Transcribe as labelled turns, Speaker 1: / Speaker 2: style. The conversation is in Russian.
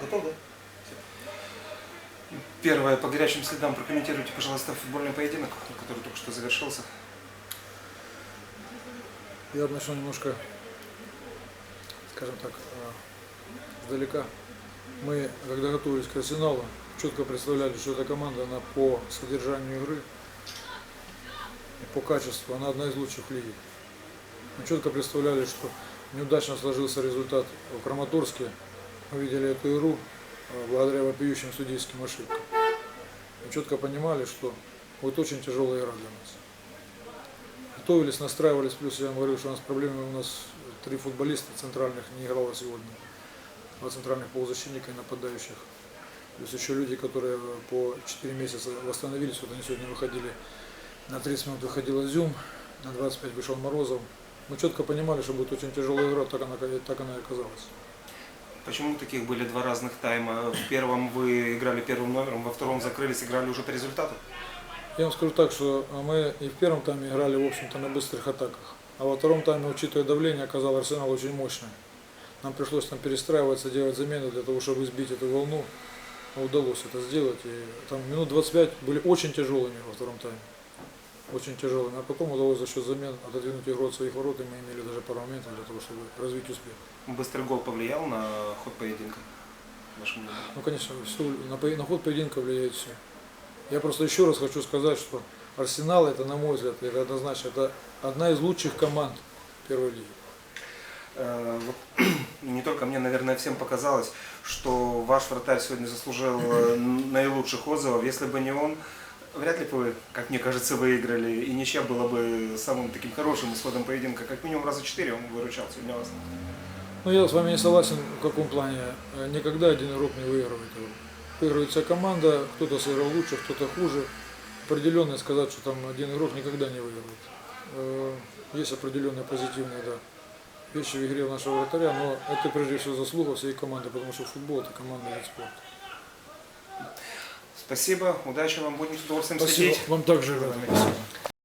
Speaker 1: Готов, да? Первое, по горячим следам прокомментируйте, пожалуйста, футбольный поединок, который только что завершился.
Speaker 2: Я начну немножко, скажем так, э, издалека. Мы, когда готовились к арсеналу, четко представляли, что эта команда, она по содержанию игры и по качеству, она одна из лучших в лиге. Мы четко представляли, что неудачно сложился результат в Краматорске. Мы видели эту игру э, благодаря вопиющим судейским ошибкам. Мы четко понимали, что будет очень тяжелая игра для нас готовились, настраивались, плюс я вам говорил, что у нас проблемы, у нас три футболиста центральных не играло сегодня, два центральных полузащитника и нападающих. Плюс еще люди, которые по 4 месяца восстановились, вот они сегодня выходили, на 30 минут выходил Изюм, на 25 вышел Морозов. Мы четко понимали, что будет очень тяжелая игра, так она, так она и оказалась.
Speaker 1: Почему таких были два разных тайма? В первом вы играли первым номером, во втором закрылись, играли уже по результату?
Speaker 2: Я вам скажу так, что мы и в первом тайме играли, в общем-то, на быстрых атаках. А во втором тайме, учитывая давление, оказал Арсенал очень мощный. Нам пришлось там перестраиваться, делать замены для того, чтобы сбить эту волну. Но удалось это сделать. И там минут 25 были очень тяжелыми во втором тайме. Очень тяжелыми. А потом удалось за счет замен отодвинуть игру от своих ворот, и мы имели даже пару моментов для того, чтобы развить успех.
Speaker 1: Быстрый гол повлиял на ход поединка?
Speaker 2: Ну, конечно, все, на, по- на ход поединка влияет все. Я просто еще раз хочу сказать, что Арсенал, это, на мой взгляд, это однозначно, это одна из лучших команд первой лиги.
Speaker 1: Э, вот Не только мне, наверное, всем показалось, что ваш вратарь сегодня заслужил э, наилучших отзывов. Если бы не он, вряд ли бы как мне кажется, выиграли. И ничья была бы самым таким хорошим исходом поединка. Как минимум раза четыре он выручал сегодня вас.
Speaker 2: Ну, я с вами не согласен в каком плане. Э, Никогда один игрок не выигрывает. Выигрывает вся команда, кто-то сыграл лучше, кто-то хуже. Определенно сказать, что там один игрок никогда не выигрывает. Э, Есть определенные позитивные да, вещи в игре нашего вратаря, но это прежде всего заслуга всей команды, потому что футбол это командный вид спорта.
Speaker 1: Спасибо, удачи вам, будем с удовольствием
Speaker 2: Спасибо.
Speaker 1: следить.
Speaker 2: Вам также, ребята. Спасибо.